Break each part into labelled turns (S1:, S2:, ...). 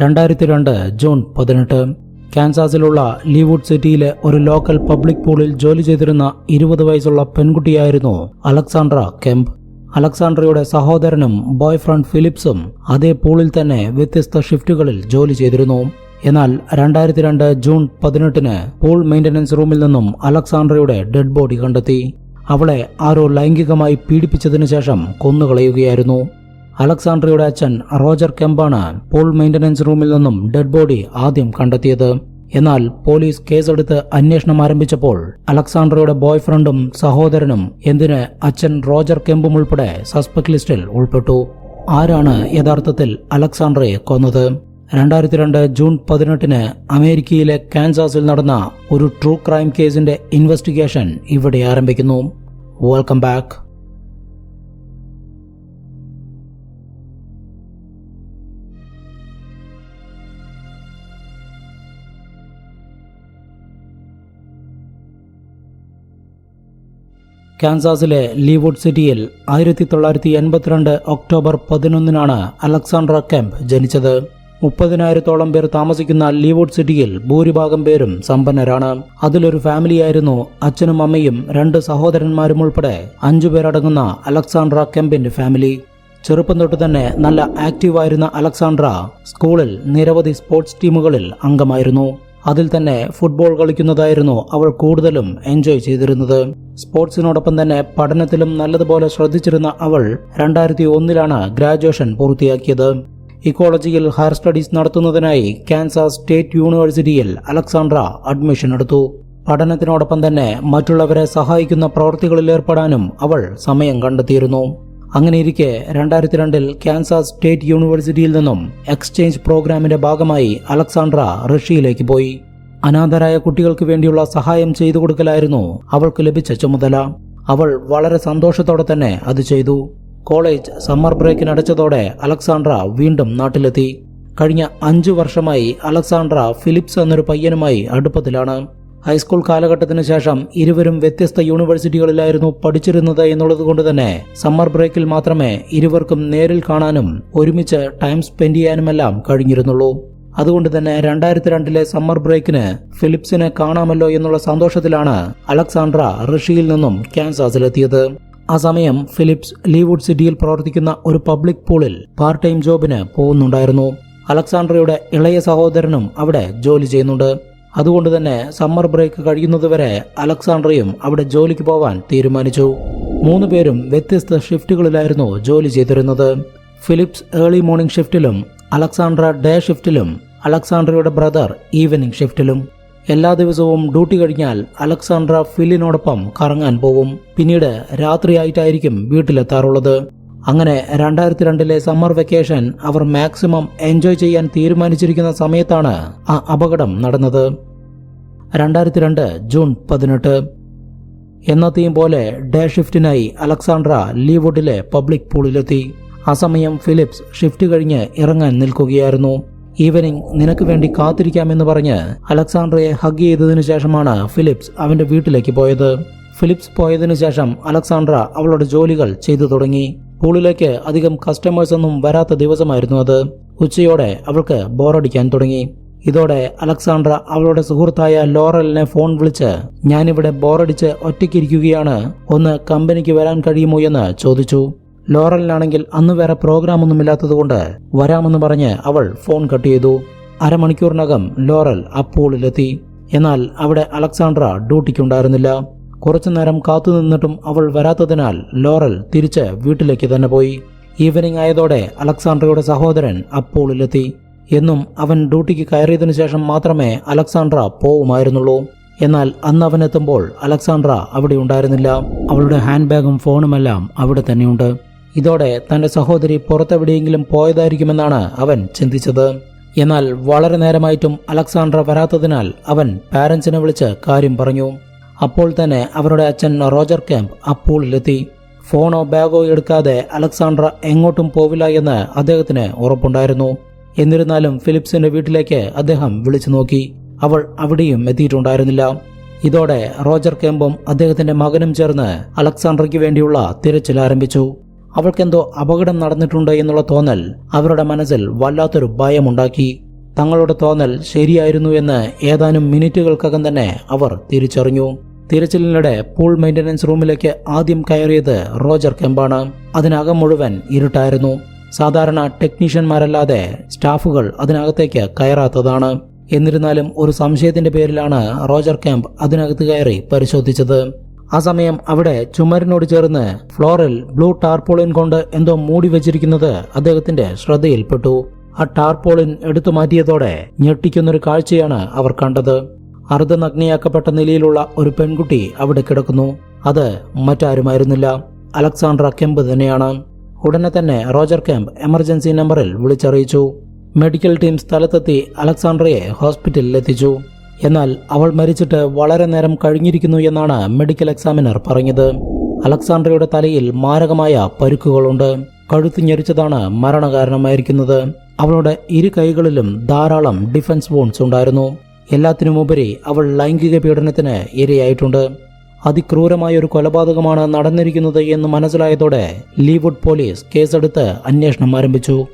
S1: രണ്ടായിരത്തി രണ്ട് ജൂൺ പതിനെട്ട്. കാൻസാസിലുള്ള ലീവുഡ് സിറ്റിയിലെ ഒരു ലോക്കൽ പബ്ലിക് പൂളിൽ ജോലി ചെയ്തിരുന്ന ഇരുപത് വയസ്സുള്ള പെൺകുട്ടിയായിരുന്നു അലക്സാണ്ട്ര കെംപ്. അലക്സാണ്ട്രയുടെ സഹോദരനും ബോയ് ഫ്രണ്ട് ഫിലിപ്സും അതേ പൂളിൽ തന്നെ വ്യത്യസ്ത ഷിഫ്റ്റുകളിൽ ജോലി ചെയ്തിരുന്നു. എന്നാൽ രണ്ടായിരത്തി രണ്ട് ജൂൺ പതിനെട്ടിന് പൂൾ മെയിന്റനൻസ് റൂമിൽ നിന്നും അലക്സാണ്ട്രയുടെ ഡെഡ് ബോഡി കണ്ടെത്തി. അവളെ ആരോ ലൈംഗികമായി പീഡിപ്പിച്ചതിനു ശേഷം കൊന്നുകളയുകയായിരുന്നു. അലക്സാണ്ട്രയുടെ അച്ഛൻ റോജർ കെമ്പാണ് പൂൾ മെയിന്റനൻസ് റൂമിൽ നിന്നും ഡെഡ് ബോഡി ആദ്യം കണ്ടെത്തിയത്. എന്നാൽ പോലീസ് കേസെടുത്ത് അന്വേഷണം ആരംഭിച്ചപ്പോൾ അലക്സാണ്ട്രയുടെ ബോയ്ഫ്രണ്ടും സഹോദരനും എന്തിന് അച്ഛൻ റോജർ കെമ്പും ഉൾപ്പെടെ സസ്പെക്ട് ലിസ്റ്റിൽ ഉൾപ്പെട്ടു? ആരാണ് യഥാർത്ഥത്തിൽ അലക്സാണ്ട്രയെ കൊന്നത്? രണ്ടായിരത്തി രണ്ട് ജൂൺ പതിനെട്ടിന് അമേരിക്കയിലെ കാൻസാസിൽ നടന്ന ഒരു ട്രൂ ക്രൈം കേസിന്റെ ഇൻവെസ്റ്റിഗേഷൻ ഇവിടെ ആരംഭിക്കുന്നു. വെൽക്കം ബാക്ക് കാൻസാസിലെ ലീവുഡ് സിറ്റിയിൽ ആയിരത്തി തൊള്ളായിരത്തി എൺപത്തിരണ്ട് ഒക്ടോബർ പതിനൊന്നിനാണ് അലക്സാണ്ട്ര കെമ്പ് ജനിച്ചത്. മുപ്പതിനായിരത്തോളം പേർ താമസിക്കുന്ന ലീവുഡ് സിറ്റിയിൽ ഭൂരിഭാഗം പേരും സമ്പന്നരാണ്. അതിലൊരു ഫാമിലിയായിരുന്നു അച്ഛനും അമ്മയും രണ്ട് സഹോദരന്മാരും ഉൾപ്പെടെ അഞ്ചു പേരടങ്ങുന്ന അലക്സാണ്ട്ര കെമ്പിന്റെ ഫാമിലി. ചെറുപ്പം തൊട്ട് തന്നെ നല്ല ആക്റ്റീവായിരുന്ന അലക്സാണ്ട്ര സ്കൂളിൽ നിരവധി സ്പോർട്സ് ടീമുകളിൽ അംഗമായിരുന്നു. അതിൽ തന്നെ ഫുട്ബോൾ കളിക്കുന്നതായിരുന്നു അവൾ കൂടുതലും എൻജോയ് ചെയ്തിരുന്നത്. സ്പോർട്സിനോടൊപ്പം തന്നെ പഠനത്തിലും നല്ലതുപോലെ ശ്രദ്ധിച്ചിരുന്ന അവൾ രണ്ടായിരത്തി ഒന്നിലാണ് ഗ്രാജുവേഷൻ പൂർത്തിയാക്കിയത് ഇക്കോളജിയിൽ ഹയർ സ്റ്റഡീസ് നടത്തുന്നതിനായി കാൻസാസ് സ്റ്റേറ്റ് യൂണിവേഴ്സിറ്റിയിൽ അലക്സാണ്ട്ര അഡ്മിഷൻ എടുത്തു. പഠനത്തിനോടൊപ്പം തന്നെ മറ്റുള്ളവരെ സഹായിക്കുന്ന പ്രവൃത്തികളിൽ ഏർപ്പെടാനും അവൾ സമയം കണ്ടെത്തിയിരുന്നു. അങ്ങനെയിരിക്കെ രണ്ടായിരത്തി രണ്ടിൽ കാൻസാസ് സ്റ്റേറ്റ് യൂണിവേഴ്സിറ്റിയിൽ നിന്നും എക്സ്ചേഞ്ച് പ്രോഗ്രാമിന്റെ ഭാഗമായി അലക്സാണ്ട്ര റഷ്യയിലേക്ക് പോയി. അനാഥരായ കുട്ടികൾക്ക് വേണ്ടിയുള്ള സഹായം ചെയ്തു കൊടുക്കലായിരുന്നു അവൾക്ക് ലഭിച്ച ചുമതല. അവൾ വളരെ സന്തോഷത്തോടെ തന്നെ അത് ചെയ്തു. കോളേജ് സമ്മർ ബ്രേക്കിന് അടച്ചതോടെ അലക്സാണ്ട്ര വീണ്ടും നാട്ടിലെത്തി. കഴിഞ്ഞ അഞ്ചു വർഷമായി അലക്സാണ്ട്ര ഫിലിപ്സ് എന്നൊരു പയ്യനുമായി അടുപ്പത്തിലാണ്. ഹൈസ്കൂൾ കാലഘട്ടത്തിന് ശേഷം ഇരുവരും വ്യത്യസ്ത യൂണിവേഴ്സിറ്റികളിലായിരുന്നു പഠിച്ചിരുന്നത് എന്നുള്ളത് കൊണ്ട് തന്നെ സമ്മർ ബ്രേക്കിൽ മാത്രമേ ഇരുവർക്കും നേരിൽ കാണാനും ഒരുമിച്ച് ടൈം സ്പെൻഡ് ചെയ്യാനുമെല്ലാം കഴിഞ്ഞിരുന്നുള്ളൂ. അതുകൊണ്ട് തന്നെ രണ്ടായിരത്തി രണ്ടിലെ സമ്മർ ബ്രേക്കിന് ഫിലിപ്സിനെ കാണാമല്ലോ എന്നുള്ള സന്തോഷത്തിലാണ് അലക്സാണ്ട്ര റഷ്യയിൽ നിന്നും ക്യാൻസാസിലെത്തിയത് ആ സമയം ഫിലിപ്സ് ലീവുഡ് സിറ്റിയിൽ പ്രവർത്തിക്കുന്ന ഒരു പബ്ലിക് പൂളിൽ പാർട്ട് ടൈം ജോബിന് പോകുന്നുണ്ടായിരുന്നു. അലക്സാണ്ട്രയുടെ ഇളയ സഹോദരനും അവിടെ ജോലി ചെയ്യുന്നുണ്ട്. അതുകൊണ്ട് തന്നെ സമ്മർ ബ്രേക്ക് കഴിയുന്നതുവരെ അലക്സാണ്ട്രയും അവിടെ ജോലിക്ക് പോവാൻ തീരുമാനിച്ചു. മൂന്ന് പേരും വ്യത്യസ്ത ഷിഫ്റ്റുകളിലായിരുന്നു ജോലി ചെയ്തിരുന്നത്. ഫിലിപ്സ് ഏർലി മോർണിംഗ് ഷിഫ്റ്റിലും അലക്സാണ്ട്ര ഡേ ഷിഫ്റ്റിലും അലക്സാണ്ട്രയുടെ ബ്രദർ ഈവനിംഗ് ഷിഫ്റ്റിലും എല്ലാ ദിവസവും ഡ്യൂട്ടി കഴിഞ്ഞാൽ അലക്സാണ്ട്ര ഫില്ലിനോടൊപ്പം കറങ്ങാൻ പോകും. പിന്നീട് രാത്രിയായിട്ടായിരിക്കും വീട്ടിലെത്താറുള്ളത്. അങ്ങനെ രണ്ടായിരത്തി രണ്ടിലെ സമ്മർ വെക്കേഷൻ അവർ മാക്സിമം എൻജോയ് ചെയ്യാൻ തീരുമാനിച്ചിരിക്കുന്ന സമയത്താണ് ആ അപകടം നടന്നത്. രണ്ടായിരത്തി രണ്ട് ജൂൺ പതിനെട്ട്. എന്നത്തെയും പോലെ ഡേ ഷിഫ്റ്റിനായി അലക്സാണ്ട്ര ലീവുഡിലെ പബ്ലിക് പൂളിലെത്തി. ആ സമയം ഫിലിപ്സ് ഷിഫ്റ്റ് കഴിഞ്ഞ് ഇറങ്ങാൻ നിൽക്കുകയായിരുന്നു. ഈവനിങ് നിനക്ക് വേണ്ടി കാത്തിരിക്കാമെന്ന് പറഞ്ഞ് അലക്സാണ്ട്രയെ ഹഗ് ചെയ്തതിനു ശേഷമാണ് ഫിലിപ്സ് അവന്റെ വീട്ടിലേക്ക് പോയത്. ഫിലിപ്സ് പോയതിനു ശേഷം അലക്സാണ്ട്ര അവളുടെ ജോലികൾ ചെയ്തു തുടങ്ങി. പൂളിലേക്ക് അധികം കസ്റ്റമേഴ്സ് ഒന്നും വരാത്ത ദിവസമായിരുന്നു അത്. ഉച്ചയോടെ അവൾക്ക് ബോറടിക്കാൻ തുടങ്ങി. ഇതോടെ അലക്സാണ്ട്ര അവളുടെ സുഹൃത്തായ ലോറലിനെ ഫോൺ വിളിച്ച് ഞാനിവിടെ ബോറടിച്ച് ഒറ്റയ്ക്കിരിക്കുകയാണ്. ഒന്ന് കമ്പനിക്ക് വരാൻ കഴിയുമോ എന്ന് ചോദിച്ചു. ലോറലിനാണെങ്കിൽ അന്ന് വേറെ പ്രോഗ്രാം ഒന്നുമില്ലാത്തതുകൊണ്ട് വരാമെന്ന് പറഞ്ഞ് അവൾ ഫോൺ കട്ട് ചെയ്തു. അരമണിക്കൂറിനകം ലോറൽ അപ്പോളിലെത്തി എന്നാൽ അവിടെ അലക്സാണ്ട്ര ഡ്യൂട്ടിക്കുണ്ടായിരുന്നില്ല കുറച്ചു നേരം കാത്തുനിന്നിട്ടും അവൾ വരാത്തതിനാൽ ലോറൽ തിരിച്ച് വീട്ടിലേക്ക് തന്നെ പോയി. ഈവനിങ് ആയതോടെ അലക്സാണ്ട്രയുടെ സഹോദരൻ അപ്പോളിലെത്തി. എന്നും അവൻ ഡ്യൂട്ടിക്ക് കയറിയതിനു ശേഷം മാത്രമേ അലക്സാണ്ട്ര പോവുമായിരുന്നുള്ളൂ. എന്നാൽ അന്ന് അവൻ എത്തുമ്പോൾ അലക്സാണ്ട്ര അവിടെ ഉണ്ടായിരുന്നില്ല. അവളുടെ ഹാൻഡ് ബാഗും ഫോണുമെല്ലാം അവിടെ തന്നെയുണ്ട്. ഇതോടെ തന്റെ സഹോദരി പുറത്തെവിടെയെങ്കിലും പോയതായിരിക്കുമെന്നാണ് അവൻ ചിന്തിച്ചത്. എന്നാൽ വളരെ നേരമായിട്ടും അലക്സാണ്ട്ര വരാത്തതിനാൽ അവൻ പാരൻസിനെ വിളിച്ച് കാര്യം പറഞ്ഞു. അപ്പോൾ തന്നെ അവരുടെ അച്ഛൻ റോജർ ക്യാമ്പ് അപ്പൂളിലെത്തി. ഫോണോ ബാഗോ എടുക്കാതെ അലക്സാണ്ട്ര എങ്ങോട്ടും പോവില്ല എന്ന് അദ്ദേഹത്തിന് ഉറപ്പുണ്ടായിരുന്നു. എന്നിരുന്നാലും ഫിലിപ്സിന്റെ വീട്ടിലേക്ക് അദ്ദേഹം വിളിച്ചു നോക്കി. അവൾ അവിടെയും എത്തിയിട്ടുണ്ടായിരുന്നില്ല. ഇതോടെ റോജർ കെമ്പും അദ്ദേഹത്തിന്റെ മകനും ചേർന്ന് അലക്സാണ്ട്രയ്ക്ക് വേണ്ടിയുള്ള തിരച്ചിൽ ആരംഭിച്ചു. അവൾക്കെന്തോ അപകടം നടന്നിട്ടുണ്ട് എന്നുള്ള തോന്നൽ അവരുടെ മനസ്സിൽ വല്ലാത്തൊരു ഭയമുണ്ടാക്കി. തങ്ങളുടെ തോന്നൽ ശരിയായിരുന്നു എന്ന് ഏതാനും മിനിറ്റുകൾക്കകം തന്നെ അവർ തിരിച്ചറിഞ്ഞു. തിരച്ചിലിനിടെ പൂൾ മെയിന്റനൻസ് റൂമിലേക്ക് ആദ്യം കയറിയത് റോജർ കെമ്പാണ്. അതിനകം മുഴുവൻ ഇരുട്ടായിരുന്നു. സാധാരണ ടെക്നീഷ്യന്മാരല്ലാതെ സ്റ്റാഫുകൾ അതിനകത്തേക്ക് കയറാത്തതാണ്. എന്നിരുന്നാലും ഒരു സംശയത്തിന്റെ പേരിലാണ് റോജർ ക്യാമ്പ് അതിനകത്ത് കയറി പരിശോധിച്ചത്. ആ സമയം അവിടെ ചുമരിനോട് ചേർന്ന് ഫ്ലോറിൽ ബ്ലൂ ടാർപോളിൻ കൊണ്ട് എന്തോ മൂടി വച്ചിരിക്കുന്നത് അദ്ദേഹത്തിന്റെ ശ്രദ്ധയിൽപ്പെട്ടു. ആ ടാർപോളിൻ എടുത്തു മാറ്റിയതോടെ ഞെട്ടിക്കുന്നൊരു കാഴ്ചയാണ് അവർ കണ്ടത്. അർദ്ധനഗ്നിയാക്കപ്പെട്ട നിലയിലുള്ള ഒരു പെൺകുട്ടി അവിടെ കിടക്കുന്നു. അത് മറ്റാരുമായിരുന്നില്ല. അലക്സാണ്ട്ര കെമ്പ് തന്നെയാണ്. ഉടനെ തന്നെ റോജർ കെമ്പ് എമർജൻസി നമ്പറിൽ വിളിച്ചറിയിച്ചു. മെഡിക്കൽ ടീം സ്ഥലത്തെത്തി അലക്സാണ്ട്രയെ ഹോസ്പിറ്റലിൽ എത്തിച്ചു. എന്നാൽ അവൾ മരിച്ചിട്ട് വളരെ നേരം കഴിഞ്ഞിരിക്കുന്നു എന്നാണ് മെഡിക്കൽ എക്സാമിനർ പറഞ്ഞത്. അലക്സാണ്ട്രയുടെ തലയിൽ മാരകമായ പരുക്കുകളുണ്ട്. കഴുത്ത് ഞെരിച്ചതാണ് മരണകാരണമായിരിക്കുന്നത്. അവളുടെ ഇരു കൈകളിലും ധാരാളം ഡിഫൻസ് വോൺസ് ഉണ്ടായിരുന്നു. എല്ലാത്തിനുമുപരി അവൾ ലൈംഗിക പീഡനത്തിന് ഇരയായിട്ടുണ്ട്. അതിക്രൂരമായ ഒരു കൊലപാതകമാണ് നടന്നിരിക്കുന്നത് എന്ന് മനസ്സിലായതോടെ ലീവുഡ് പോലീസ് കേസെടുത്ത് അന്വേഷണം ആരംഭിച്ചു.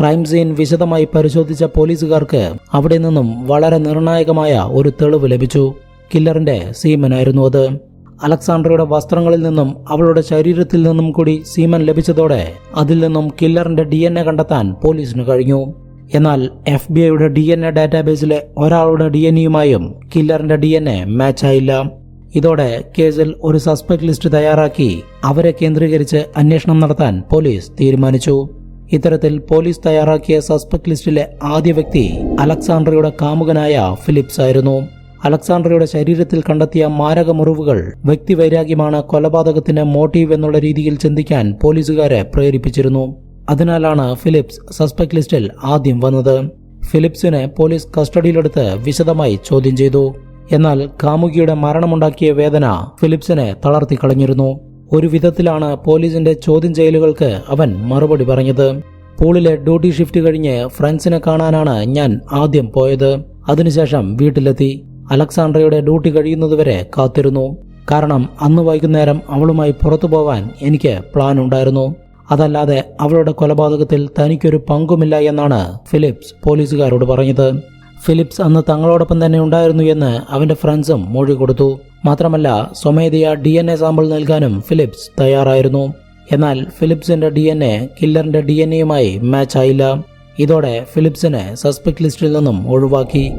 S1: ക്രൈം സീൻ വിശദമായി പരിശോധിച്ച പോലീസുകാർക്ക് അവിടെ നിന്നും വളരെ നിർണായകമായ ഒരു തെളിവ് ലഭിച്ചു. കില്ലറിന്റെ സീമനായിരുന്നു അത്. അലക്സാണ്ടറുടെ വസ്ത്രങ്ങളിൽ നിന്നും അവളുടെ ശരീരത്തിൽ നിന്നും കൂടി സീമൻ ലഭിച്ചതോടെ അതിൽ നിന്നും കില്ലറിന്റെ ഡി കണ്ടെത്താൻ പോലീസിന് കഴിഞ്ഞു. എന്നാൽ എഫ് ബി ഐയുടെ ഡി എൻ എ ഡാറ്റാബേസിലെ ഒരാളുടെ ഡി എൻ എയുമായും കില്ലറിന്റെ ഡി എൻ എ മാച്ചായില്ല. ഇതോടെ കേസിൽ ഒരു സസ്പെക്ട് ലിസ്റ്റ് തയ്യാറാക്കി അവരെ കേന്ദ്രീകരിച്ച് അന്വേഷണം നടത്താൻ പോലീസ് തീരുമാനിച്ചു. ഇത്തരത്തിൽ പോലീസ് തയ്യാറാക്കിയ സസ്പെക്ട് ലിസ്റ്റിലെ ആദ്യ വ്യക്തി അലക്സാണ്ട്രയുടെ കാമുകനായ ഫിലിപ്സ് ആയിരുന്നു. അലക്സാണ്ട്രയുടെ ശരീരത്തിൽ കണ്ടെത്തിയ മാരക മുറിവുകൾ വ്യക്തിവൈരാഗ്യമാണ് കൊലപാതകത്തിന് മോട്ടീവ് എന്നുള്ള രീതിയിൽ ചിന്തിക്കാൻ പോലീസുകാരെ പ്രേരിപ്പിച്ചിരുന്നു. അതിനാലാണ് ഫിലിപ്സ് സസ്പെക്ട് ലിസ്റ്റിൽ ആദ്യം വന്നത്. ഫിലിപ്സിനെ പോലീസ് കസ്റ്റഡിയിലെടുത്ത് വിശദമായി ചോദ്യം ചെയ്തു. എന്നാൽ കാമുകിയുടെ മരണമുണ്ടാക്കിയ വേദന ഫിലിപ്സിനെ തളർത്തി കളഞ്ഞിരുന്നു. ഒരു വിധത്തിലാണ് പോലീസിന്റെ ചോദ്യം ചെയ്യലുകൾക്ക് അവൻ മറുപടി പറഞ്ഞത്. പൂളിലെ ഡ്യൂട്ടി ഷിഫ്റ്റ് കഴിഞ്ഞ് ഫ്രണ്ട്സിനെ കാണാനാണ് ഞാൻ ആദ്യം പോയത്. അതിനുശേഷം വീട്ടിലെത്തി. അലക്സാണ്ട്രയുടെ ഡ്യൂട്ടി കഴിയുന്നതുവരെ കാത്തിരുന്നു. കാരണം അന്ന് വൈകുന്നേരം അവളുമായി പുറത്തു പോവാൻ എനിക്ക് പ്ലാൻ ഉണ്ടായിരുന്നു. അതല്ലാതെ അവളുടെ കൊലപാതകത്തിൽ തനിക്കൊരു പങ്കുമില്ല എന്നാണ് ഫിലിപ്സ് പോലീസുകാരോട് പറഞ്ഞത്. ഫിലിപ്സ് അന്ന് തങ്ങളോടൊപ്പം തന്നെ ഉണ്ടായിരുന്നു എന്ന് അവന്റെ ഫ്രണ്ട്സും മൊഴി കൊടുത്തു. മാത്രമല്ല സ്വമേധയാ ഡി എൻ എ സാമ്പിൾ നൽകാനും ഫിലിപ്സ് തയ്യാറായിരുന്നു. എന്നാൽ ഫിലിപ്സിന്റെ ഡി എൻ എ കില്ലറിന്റെ ഡി എൻ എയുമായി മാച്ച് ആയില്ല. ഇതോടെ ഫിലിപ്സിനെ സസ്പെക്ട് ലിസ്റ്റിൽ നിന്നും ഒഴിവാക്കി.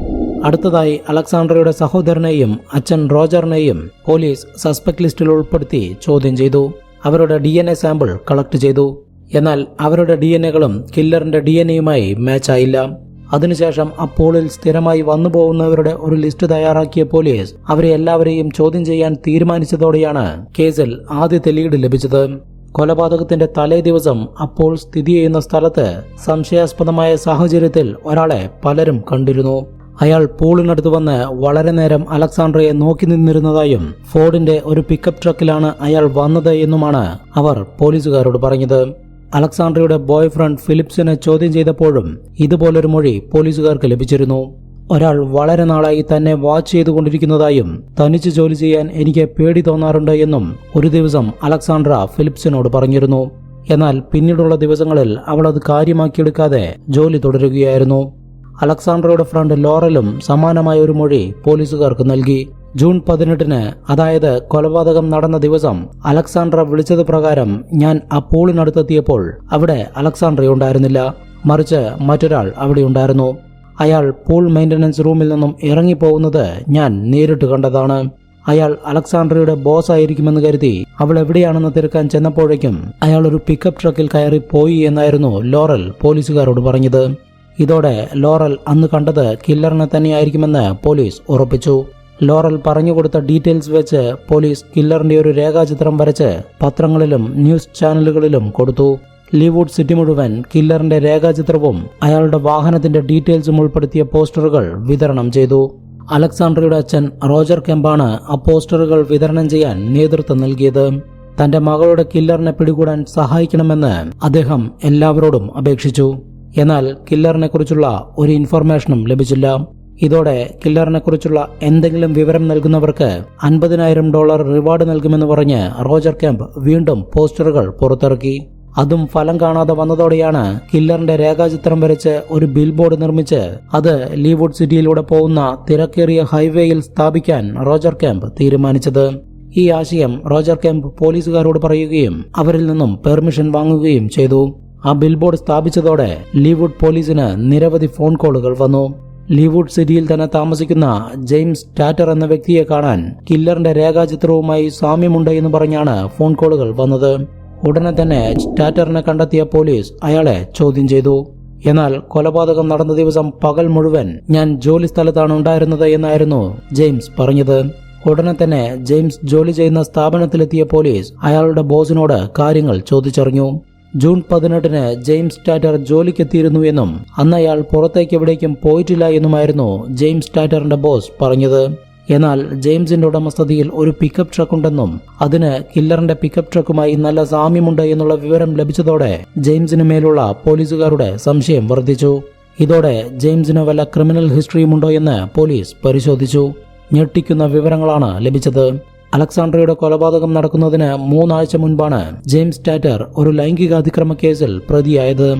S1: അടുത്തതായി അലക്സാണ്ടറയുടെ സഹോദരനെയും അച്ഛൻ റോജറിനെയും പോലീസ് സസ്പെക്ട് ലിസ്റ്റിൽ ഉൾപ്പെടുത്തി ചോദ്യം ചെയ്തു. അവരുടെ ഡി സാമ്പിൾ കളക്ട് ചെയ്തു. എന്നാൽ അവരുടെ ഡി എൻ എകളും കില്ലറിന്റെ ഡി എൻ എയുമായി മാച്ചായില്ല അതിനുശേഷം അപ്പോളിൽ സ്ഥിരമായി വന്നു പോകുന്നവരുടെ ഒരു ലിസ്റ്റ് തയ്യാറാക്കിയ പോലീസ് അവരെ എല്ലാവരെയും ചോദ്യം ചെയ്യാൻ തീരുമാനിച്ചതോടെയാണ് കേസിൽ ആദ്യത്തെ ലീഡ് ലഭിച്ചത്. കൊലപാതകത്തിന്റെ തലേ ദിവസം അപ്പോൾ സ്ഥിതി ചെയ്യുന്ന സ്ഥലത്ത് സംശയാസ്പദമായ സാഹചര്യത്തിൽ ഒരാളെ പലരും കണ്ടിരുന്നു. അയാൾ പൂളിനടുത്ത് വന്ന് വളരെ നേരം അലക്സാണ്ട്രയെ നോക്കി നിന്നിരുന്നതായും ഫോർഡിന്റെ ഒരു പിക്കപ്പ് ട്രക്കിലാണ് അയാൾ വന്നത് എന്നുമാണ് അവർ പോലീസുകാരോട് പറഞ്ഞത്. അലക്സാണ്ട്രയുടെ ബോയ് ഫ്രണ്ട് ഫിലിപ്സിനെ ചോദ്യം ചെയ്തപ്പോഴും ഇതുപോലൊരു മൊഴി പോലീസുകാർക്ക് ലഭിച്ചിരുന്നു. ഒരാൾ വളരെ നാളായി തന്നെ വാച്ച് ചെയ്തുകൊണ്ടിരിക്കുന്നതായും തനിച്ച് ജോലി ചെയ്യാൻ എനിക്ക് പേടി തോന്നാറുണ്ട് എന്നും ഒരു ദിവസം അലക്സാണ്ട്ര ഫിലിപ്സിനോട് പറഞ്ഞിരുന്നു. എന്നാൽ പിന്നീടുള്ള ദിവസങ്ങളിൽ അവൾ അത് കാര്യമാക്കിയെടുക്കാതെ ജോലി തുടരുകയായിരുന്നു. അലക്സാണ്ട്രയുടെ ഫ്രണ്ട് ലോറലും സമാനമായ ഒരു മൊഴി പോലീസുകാർക്ക് നൽകി. ജൂൺ പതിനെട്ടിന് അതായത് കൊലപാതകം നടന്ന ദിവസം അലക്സാണ്ട്ര വിളിച്ചത് പ്രകാരം ഞാൻ ആ പൂളിനടുത്തെത്തിയപ്പോൾ അവിടെ അലക്സാണ്ട്ര ഉണ്ടായിരുന്നില്ല മറിച്ച് മറ്റൊരാൾ അവിടെ ഉണ്ടായിരുന്നു അയാൾ പൂൾ മെയിന്റനൻസ് റൂമിൽ നിന്നും ഇറങ്ങിപ്പോകുന്നത് ഞാൻ നേരിട്ട് കണ്ടതാണ്. അയാൾ അലക്സാണ്ട്രയുടെ ബോസ് ആയിരിക്കുമെന്ന് കരുതി അവൾ എവിടെയാണെന്ന് തിരക്കാൻ ചെന്നപ്പോഴേക്കും അയാൾ ഒരു പിക്കപ്പ് ട്രക്കിൽ കയറി പോയി എന്നായിരുന്നു ലോറൽ പോലീസുകാരോട് പറഞ്ഞത്. ഇതോടെ ലോറൽ അന്ന് കണ്ടത് കില്ലറിനെ തന്നെയായിരിക്കുമെന്ന് പോലീസ് ഉറപ്പിച്ചു. ലോറൽ പറഞ്ഞുകൊടുത്ത ഡീറ്റെയിൽസ് വെച്ച് പോലീസ് കില്ലറിന്റെ ഒരു രേഖാചിത്രം വരച്ച് പത്രങ്ങളിലും ന്യൂസ് ചാനലുകളിലും കൊടുത്തു. ലിവുഡ് സിറ്റി മുഴുവൻ കില്ലറിന്റെ രേഖാചിത്രവും അയാളുടെ വാഹനത്തിന്റെ ഡീറ്റെയിൽസും ഉൾപ്പെടുത്തിയ പോസ്റ്ററുകൾ വിതരണം ചെയ്തു. അലക്സാണ്ട്രയുടെ അച്ഛൻ റോജർ കെമ്പാണ് ആ പോസ്റ്ററുകൾ വിതരണം ചെയ്യാൻ നേതൃത്വം നൽകിയത്. തന്റെ മകളുടെ കില്ലറിനെ പിടികൂടാൻ സഹായിക്കണമെന്ന് അദ്ദേഹം എല്ലാവരോടും അപേക്ഷിച്ചു. എന്നാൽ കില്ലറിനെ കുറിച്ചുള്ള ഒരു ഇൻഫർമേഷനും ലഭിച്ചില്ല. ഇതോടെ കില്ലറിനെ കുറിച്ചുള്ള എന്തെങ്കിലും വിവരം നൽകുന്നവർക്ക് അൻപതിനായിരം ഡോളർ റിവാർഡ് നൽകുമെന്ന് പറഞ്ഞ് റോജർ ക്യാമ്പ് വീണ്ടും പോസ്റ്ററുകൾ പുറത്തിറക്കി. അതും ഫലം കാണാതെ വന്നതോടെയാണ് കില്ലറിന്റെ രേഖാചിത്രം വരച്ച് ഒരു ബിൽ ബോർഡ് നിർമ്മിച്ച് അത് ലീവുഡ് സിറ്റിയിലൂടെ പോകുന്ന തിരക്കേറിയ ഹൈവേയിൽ സ്ഥാപിക്കാൻ റോജർ ക്യാമ്പ് തീരുമാനിച്ചത്. ഈ ആശയം റോജർ ക്യാമ്പ് പോലീസുകാരോട് പറയുകയും അവരിൽ നിന്നും പെർമിഷൻ വാങ്ങുകയും ചെയ്തു. ആ ബിൽബോർഡ് സ്ഥാപിച്ചതോടെ ലീവുഡ് പോലീസിന് നിരവധി ഫോൺ കോളുകൾ വന്നു. ലീവുഡ് സിറ്റിയിൽ തന്നെ താമസിക്കുന്ന ജെയിംസ് ടാറ്റർ എന്ന വ്യക്തിയെ കാണാൻ കില്ലറിന്റെ രേഖാചിത്രവുമായി സാമ്യമുണ്ട് എന്ന് പറഞ്ഞാണ് ഫോൺ കോളുകൾ വന്നത്. ഉടനെ തന്നെ ടാറ്ററിനെ കണ്ടെത്തിയ പോലീസ് അയാളെ ചോദ്യം ചെയ്തു. എന്നാൽ കൊലപാതകം നടന്ന ദിവസം പകൽ മുഴുവൻ ഞാൻ ജോലി സ്ഥലത്താണ് ഉണ്ടായിരുന്നത് എന്നായിരുന്നു ജെയിംസ് പറഞ്ഞത്. ഉടനെ തന്നെ ജെയിംസ് ജോലി ചെയ്യുന്ന സ്ഥാപനത്തിലെത്തിയ പോലീസ് അയാളുടെ ബോസിനോട് കാര്യങ്ങൾ ചോദിച്ചറിഞ്ഞു. ജൂൺ പതിനെട്ടിന് ജെയിംസ് ടാറ്റർ ജോലിക്കെത്തിയിരുന്നു എന്നും അന്ന് അയാൾ പുറത്തേക്ക് എവിടേക്കും പോയിട്ടില്ല എന്നുമായിരുന്നു ജെയിംസ് ടാറ്ററിന്റെ ബോസ് പറഞ്ഞത്. എന്നാൽ ജെയിംസിന്റെ ഉടമസ്ഥതയിൽ ഒരു പിക്കപ്പ് ട്രക്ക് ഉണ്ടെന്നും അതിന് കില്ലറിന്റെ പിക്കപ്പ് ട്രക്കുമായി നല്ല സാമ്യമുണ്ട് എന്നുള്ള വിവരം ലഭിച്ചതോടെ ജെയിംസിന് മേലുള്ള പോലീസുകാരുടെ സംശയം വർദ്ധിച്ചു. ഇതോടെ ജെയിംസിന് വല്ല ക്രിമിനൽ ഹിസ്റ്ററിയുമുണ്ടോ എന്ന് പോലീസ് പരിശോധിച്ചു. ഞെട്ടിക്കുന്ന വിവരങ്ങളാണ് ലഭിച്ചത്. അലക്സാണ്ട്രയുടെ കൊലപാതകം നടക്കുന്നതിന് മൂന്നാഴ്ച മുൻപാണ് ജെയിംസ് ടാറ്റർ ഒരു ലൈംഗിക അതിക്രമ കേസിൽ പ്രതിയായത്.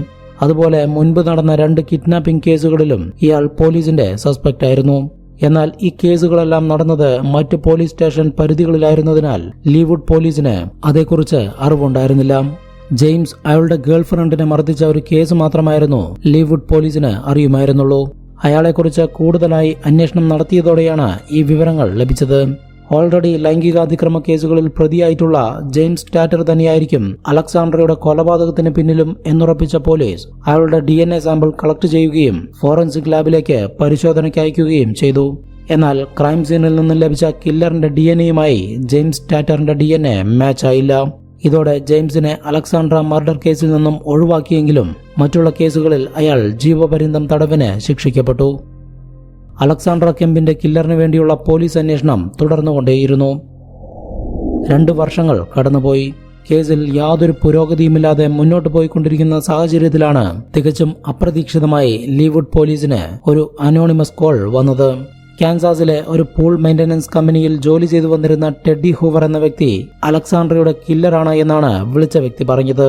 S1: അതുപോലെ മുൻപ് നടന്ന രണ്ട് കിഡ്നാപ്പിംഗ് കേസുകളിലും ഇയാൾ പോലീസിന്റെ സസ്പെക്ട് ആയിരുന്നു. എന്നാൽ ഈ കേസുകളെല്ലാം നടന്നത് മറ്റ് പോലീസ് സ്റ്റേഷൻ പരിധികളിലായിരുന്നതിനാൽ ലീവുഡ് പോലീസിന് അതേക്കുറിച്ച് അറിവുണ്ടായിരുന്നില്ല. ജെയിംസ് അയാളുടെ ഗേൾഫ്രണ്ടിനെ മർദ്ദിച്ച ഒരു കേസ് മാത്രമായിരുന്നു ലീവുഡ് പോലീസിന് അറിയുമായിരുന്നുള്ളൂ. അയാളെക്കുറിച്ച് കൂടുതലായി അന്വേഷണം നടത്തിയതോടെയാണ് ഈ വിവരങ്ങൾ ലഭിച്ചത്. ഓൾറെഡി ലൈംഗികാതിക്രമ കേസുകളിൽ പ്രതിയായിട്ടുള്ള ജെയിംസ് ടാറ്റർ തന്നെയായിരിക്കും അലക്സാണ്ട്രയുടെ കൊലപാതകത്തിന് പിന്നിലും എന്നുറപ്പിച്ച പോലീസ്. അയാളുടെ ഡി സാമ്പിൾ കളക്ട് ചെയ്യുകയും ഫോറൻസിക് ലാബിലേക്ക് പരിശോധനയ്ക്ക് അയക്കുകയും ചെയ്തു. എന്നാൽ ക്രൈം സീനിൽ നിന്നും ലഭിച്ച കില്ലറിന്റെ ഡി എൻ എയുമായി ജെയിംസ് ടാറ്ററിന്റെ ഡി എൻ എ മാച്ച് ആയില്ല. ഇതോടെ ജെയിംസിനെ അലക്സാണ്ട്ര മർഡർ കേസിൽ നിന്നും ഒഴിവാക്കിയെങ്കിലും മറ്റുള്ള കേസുകളിൽ അയാൾ ജീവപര്യന്തം തടവിന് ശിക്ഷിക്കപ്പെട്ടു. അലക്സാണ്ട്ര കെമ്പിന്റെ കില്ലറിന് വേണ്ടിയുള്ള പോലീസ് അന്വേഷണം തുടർന്നുകൊണ്ടേയിരുന്നു. രണ്ട് വർഷങ്ങൾ കടന്നുപോയി. കേസിൽ യാതൊരു പുരോഗതിയുമില്ലാതെ മുന്നോട്ട് പോയിക്കൊണ്ടിരിക്കുന്ന സാഹചര്യത്തിലാണ് തികച്ചും അപ്രതീക്ഷിതമായി ലീവുഡ് പോലീസിന് ഒരു അനോണിമസ് കോൾ വന്നത്. കാൻസാസിലെ ഒരു പൂൾ മെയിന്റനൻസ് കമ്പനിയിൽ ജോലി ചെയ്തു വന്നിരുന്ന ടെഡി ഹൂവർ എന്ന വ്യക്തി അലക്സാണ്ട്രയുടെ കില്ലറാണ് എന്നാണ് വിളിച്ച വ്യക്തി പറഞ്ഞത്.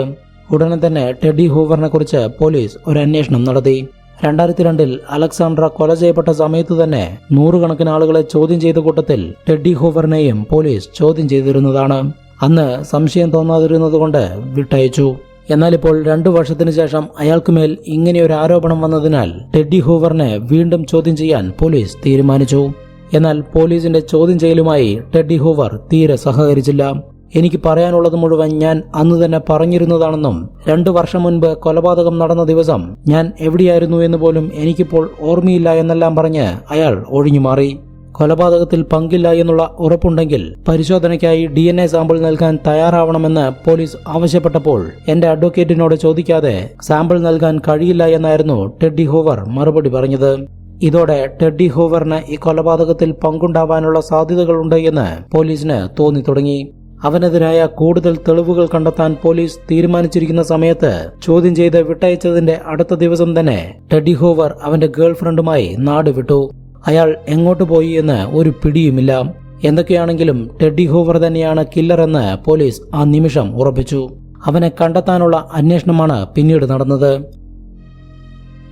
S1: ഉടനെ തന്നെ ടെഡി ഹൂവറിനെ കുറിച്ച് പോലീസ് ഒരു അന്വേഷണം നടത്തി. രണ്ടായിരത്തി രണ്ടിൽ അലക്സാണ്ട്ര കൊല ചെയ്യപ്പെട്ട സമയത്ത് തന്നെ നൂറുകണക്കിന് ആളുകളെ ചോദ്യം ചെയ്ത കൂട്ടത്തിൽ ടെഡി ഹൂവറിനെയും പോലീസ് ചോദ്യം ചെയ്തിരുന്നതാണ്. അന്ന് സംശയം തോന്നാതിരുന്നതുകൊണ്ട് വിട്ടയച്ചു. എന്നാൽ ഇപ്പോൾ രണ്ടു വർഷത്തിനു ശേഷം അയാൾക്ക് അയാൾക്കുമേൽ ഇങ്ങനെയൊരു ആരോപണം വന്നതിനാൽ ടെഡി ഹൂവറിനെ വീണ്ടും ചോദ്യം ചെയ്യാൻ പോലീസ് തീരുമാനിച്ചു. എന്നാൽ പോലീസിന്റെ ചോദ്യം ചെയ്യലുമായി ടെഡി ഹൂവർ തീരെ സഹകരിച്ചില്ല. എനിക്ക് പറയാനുള്ളത് മുഴുവൻ ഞാൻ അന്ന് തന്നെ പറഞ്ഞിരുന്നതാണെന്നും രണ്ടു വർഷം മുൻപ് കൊലപാതകം നടന്ന ദിവസം ഞാൻ എവിടെയായിരുന്നു എന്ന് പോലും എനിക്കിപ്പോൾ ഓർമ്മയില്ല എന്നെല്ലാം പറഞ്ഞ് അയാൾ ഒഴിഞ്ഞു മാറി. കൊലപാതകത്തിൽ പങ്കില്ല എന്നുള്ള ഉറപ്പുണ്ടെങ്കിൽ പരിശോധനയ്ക്കായി ഡി എൻ എ സാമ്പിൾ നൽകാൻ തയ്യാറാവണമെന്ന് പോലീസ് ആവശ്യപ്പെട്ടപ്പോൾ എന്റെ അഡ്വക്കേറ്റിനോട് ചോദിക്കാതെ സാമ്പിൾ നൽകാൻ കഴിയില്ല എന്നായിരുന്നു ടെഡ്ഡി ഹോവർ മറുപടി പറഞ്ഞത്. ഇതോടെ ടെഡ്ഡി ഹോവറിന് ഈ കൊലപാതകത്തിൽ പങ്കുണ്ടാവാനുള്ള സാധ്യതകളുണ്ട് എന്ന് പോലീസിന് തോന്നി തുടങ്ങി അവനെതിരായ കൂടുതൽ തെളിവുകൾ കണ്ടെത്താൻ പോലീസ് തീരുമാനിച്ചിരിക്കുന്ന സമയത്ത് ചോദ്യം ചെയ്ത് വിട്ടയച്ചതിന്റെ അടുത്ത ദിവസം തന്നെ ടെഡി ഹോവർ അവന്റെ ഗേൾഫ്രണ്ടുമായി നാട് വിട്ടു. അയാൾ എങ്ങോട്ട് പോയി എന്ന് ഒരു പിടിയുമില്ല. എന്തൊക്കെയാണെങ്കിലും ടെഡി ഹോവർ തന്നെയാണ് കില്ലർ എന്ന് പോലീസ് ആ നിമിഷം ഉറപ്പിച്ചു. അവനെ കണ്ടെത്താനുള്ള അന്വേഷണമാണ് പിന്നീട് നടന്നത്.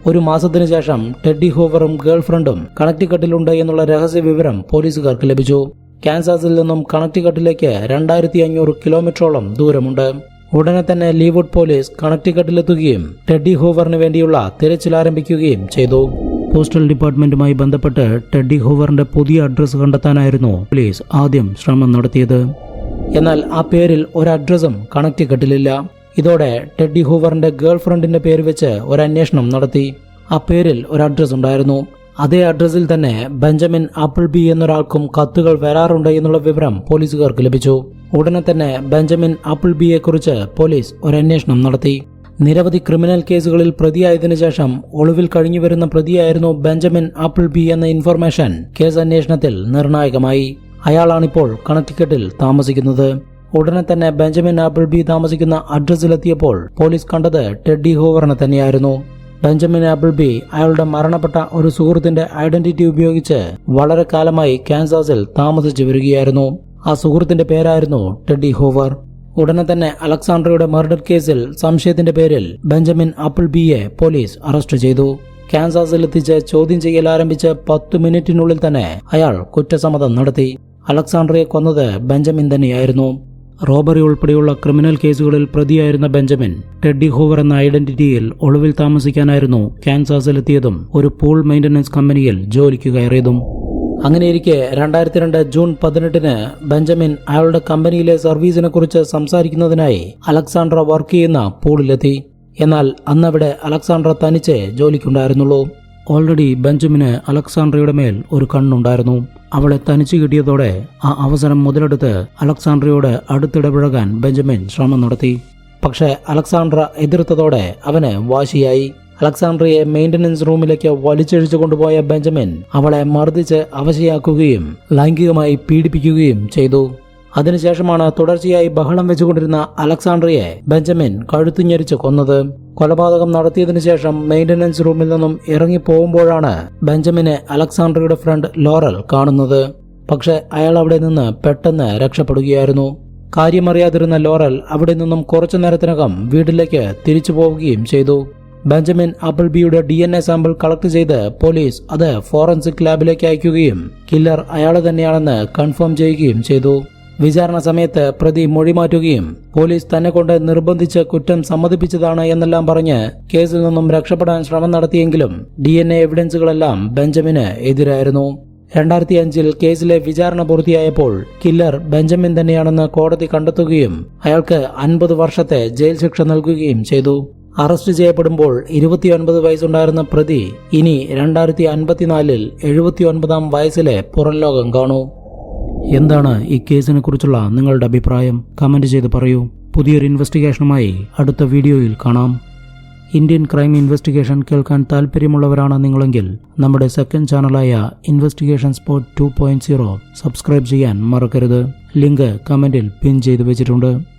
S1: ഒരു മാസത്തിനു ശേഷം ടെഡി ഹോവറും ഗേൾഫ്രണ്ടും കണക്ടിക്കട്ടിലുണ്ട് എന്നുള്ള രഹസ്യ വിവരം പോലീസുകാർക്ക് ലഭിച്ചു. കാൻസാസിൽ നിന്നും കണക്ടിക്കട്ടിലേക്ക് രണ്ടായിരത്തി അഞ്ഞൂറ് കിലോമീറ്ററോളം ദൂരമുണ്ട്. ഉടനെ തന്നെ ലീവുഡ് പോലീസ് കണക്ടിക്കട്ടിലെത്തുകയും ടെഡി ഹൂവറിന് വേണ്ടിയുള്ള തിരച്ചിൽ ആരംഭിക്കുകയും ചെയ്തു. പോസ്റ്റൽ ഡിപ്പാർട്ട്മെന്റുമായി ബന്ധപ്പെട്ട് ടെഡി ഹൂവറിന്റെ പുതിയ അഡ്രസ്സ് കണ്ടെത്താനായിരുന്നു പോലീസ് ആദ്യം ശ്രമം നടത്തിയത്. എന്നാൽ ആ പേരിൽ ഒരു അഡ്രസ്സും കണക്ടിക്കട്ടിലില്ല ഇതോടെ ടെഡി ഹൂവറിന്റെ ഗേൾഫ്രണ്ടിന്റെ പേര് വെച്ച് ഒരു അന്വേഷണം നടത്തി. ആ പേരിൽ ഒരു അഡ്രസ്സ് ഉണ്ടായിരുന്നു. അതേ അഡ്രസ്സിൽ തന്നെ ബെഞ്ചമിൻ ആപ്പിൾ ബി എന്നൊരാൾക്കും കത്തുകൾ വരാറുണ്ട് എന്നുള്ള വിവരം പോലീസുകാർക്ക് ലഭിച്ചു. ഉടനെ തന്നെ ബെഞ്ചമിൻ ആപ്പിൾ ബിയെ കുറിച്ച് പോലീസ് ഒരു അന്വേഷണം നടത്തി. നിരവധി ക്രിമിനൽ കേസുകളിൽ പ്രതിയായതിനു ശേഷം ഒളിവിൽ കഴിഞ്ഞു വരുന്ന പ്രതിയായിരുന്നു ബെഞ്ചമിൻ ആപ്പിൾ ബി എന്ന ഇൻഫർമേഷൻ കേസ് അന്വേഷണത്തിൽ നിർണായകമായി. അയാളാണിപ്പോൾ കണക്ടിക്കറ്റിൽ താമസിക്കുന്നത്. ഉടനെ തന്നെ ബെഞ്ചമിൻ ആപ്പിൾ ബി താമസിക്കുന്ന അഡ്രസ്സിലെത്തിയപ്പോൾ പോലീസ് കണ്ടത് ടെഡ്ഡി ഹോവറിനെ തന്നെയായിരുന്നു. ബെഞ്ചമിൻ ആപ്പിൾബി അയാളുടെ മരണപ്പെട്ട ഒരു സുഹൃത്തിന്റെ ഐഡന്റിറ്റി ഉപയോഗിച്ച് വളരെ കാലമായി കാൻസാസിൽ താമസിച്ചു വരികയായിരുന്നു. ആ സുഹൃത്തിന്റെ പേരായിരുന്നു ടെഡി ഹോവർ. ഉടനെ തന്നെ അലക്സാണ്ട്രയുടെ മർഡർ കേസിൽ സംശയത്തിന്റെ പേരിൽ ബെഞ്ചമിൻ അപ്പിൾ ബിയെ പോലീസ് അറസ്റ്റ് ചെയ്തു. കാൻസാസിൽ എത്തിച്ച് ചോദ്യം ചെയ്യൽ ആരംഭിച്ച് പത്ത് മിനിറ്റിനുള്ളിൽ തന്നെ അയാൾ കുറ്റസമ്മതം നടത്തി. അലക്സാണ്ട്രയെ കൊന്നത് ബെഞ്ചമിൻ തന്നെയായിരുന്നു. റോബറി ഉൾപ്പെടെയുള്ള ക്രിമിനൽ കേസുകളിൽ പ്രതിയായിരുന്ന ബെഞ്ചമിൻ ടെഡി ഹൂവർ എന്ന ഐഡന്റിറ്റിയിൽ ഒളിവിൽ താമസിക്കാനായിരുന്നു കാൻസാസിലെത്തിയതും ഒരു പൂൾ മെയിന്റനൻസ് കമ്പനിയിൽ ജോലിക്ക് കയറിയതും. അങ്ങനെയിരിക്കെ രണ്ടായിരത്തി രണ്ട് ജൂൺ പതിനെട്ടിന് ബെഞ്ചമിൻ അയാളുടെ കമ്പനിയിലെ സർവീസിനെ കുറിച്ച് സംസാരിക്കുന്നതിനായി അലക്സാണ്ട്ര വർക്ക് ചെയ്യുന്ന പൂളിലെത്തി. എന്നാൽ അന്നവിടെ അലക്സാണ്ട്ര തനിച്ച് ജോലിക്കുണ്ടായിരുന്നുള്ളൂ. ഓൾറെഡി ബെഞ്ചമിന് അലക്സാണ്ട്രയുടെ മേൽ ഒരു കണ്ണുണ്ടായിരുന്നു. അവളെ തനിച്ചു കിട്ടിയതോടെ ആ അവസരം മുതലെടുത്ത് അലക്സാണ്ട്രയോട് അടുത്തിടപഴകാൻ ബെഞ്ചമിൻ ശ്രമം നടത്തി. പക്ഷേ അലക്സാണ്ട്ര എതിർത്തതോടെ അവന് വാശിയായി. അലക്സാണ്ട്രയെ മെയിന്റനൻസ് റൂമിലേക്ക് വലിച്ചഴിച്ചു കൊണ്ടുപോയ ബെഞ്ചമിൻ അവളെ മർദ്ദിച്ച് അവശയാക്കുകയും ലൈംഗികമായി പീഡിപ്പിക്കുകയും ചെയ്തു. അതിനുശേഷമാണ് തുടർച്ചയായി ബഹളം വെച്ചുകൊണ്ടിരുന്ന അലക്സാണ്ട്രിയെ ബെഞ്ചമിൻ കഴുത്തുഞ്ഞരിച്ച് കൊന്നത്. കൊലപാതകം നടത്തിയതിനു ശേഷം മെയിന്റനൻസ് റൂമിൽ നിന്നും ഇറങ്ങി പോകുമ്പോഴാണ് ബെഞ്ചമിനെ അലക്സാണ്ട്രിയുടെ ഫ്രണ്ട് ലോറൽ കാണുന്നത്. പക്ഷേ അയാൾ അവിടെ നിന്ന് പെട്ടെന്ന് രക്ഷപ്പെടുകയായിരുന്നു. കാര്യമറിയാതിരുന്ന ലോറൽ അവിടെ നിന്നും കുറച്ചു നേരത്തിനകം വീട്ടിലേക്ക് തിരിച്ചു പോവുകയും ചെയ്തു. Benjamin അപ്പിൾബിയുടെ D N A sample collect ചെയ്ത് പോലീസ് അത് ഫോറൻസിക് ലാബിലേക്ക് അയക്കുകയും കില്ലർ അയാൾ തന്നെയാണെന്ന് കൺഫേം ചെയ്യുകയും ചെയ്തു. വിചാരണ സമയത്ത് പ്രതി മൊഴി മാറ്റുകയും പോലീസ് തന്നെ കൊണ്ട് നിർബന്ധിച്ച് കുറ്റം സമ്മതിപ്പിച്ചതാണ് എന്നെല്ലാം പറഞ്ഞ് കേസിൽ നിന്നും രക്ഷപ്പെടാൻ ശ്രമം നടത്തിയെങ്കിലും ഡി എൻ എ എവിഡൻസുകളെല്ലാം ബെഞ്ചമിന് എതിരായിരുന്നു. രണ്ടായിരത്തി അഞ്ചിൽ കേസിലെ വിചാരണ പൂർത്തിയായപ്പോൾ കില്ലർ ബെഞ്ചമിൻ തന്നെയാണെന്ന് കോടതി കണ്ടെത്തുകയും അയാൾക്ക് അൻപത് വർഷത്തെ ജയിൽ ശിക്ഷ നൽകുകയും ചെയ്തു. അറസ്റ്റ് ചെയ്യപ്പെടുമ്പോൾ ഇരുപത്തിയൊൻപത് വയസ്സുണ്ടായിരുന്ന പ്രതി ഇനി രണ്ടായിരത്തി അൻപത്തിനാലിൽ എഴുപത്തിയൊൻപതാം വയസ്സിലെ പുറംലോകം കാണൂ. എന്താണ് ഈ കേസിനെ കുറിച്ചുള്ള നിങ്ങളുടെ അഭിപ്രായം? കമന്റ് ചെയ്ത് പറയൂ. പുതിയൊരു ഇൻവെസ്റ്റിഗേഷനുമായി അടുത്ത വീഡിയോയിൽ കാണാം. ഇന്ത്യൻ ക്രൈം ഇൻവെസ്റ്റിഗേഷൻ കേൾക്കാൻ താല്പര്യമുള്ളവരാണ് നിങ്ങളെങ്കിൽ നമ്മുടെ second ചാനലായ investigation spot two point zero subscribe ചെയ്യാൻ മറക്കരുത്. ലിങ്ക് കമന്റിൽ പിൻ ചെയ്തു വെച്ചിട്ടുണ്ട്.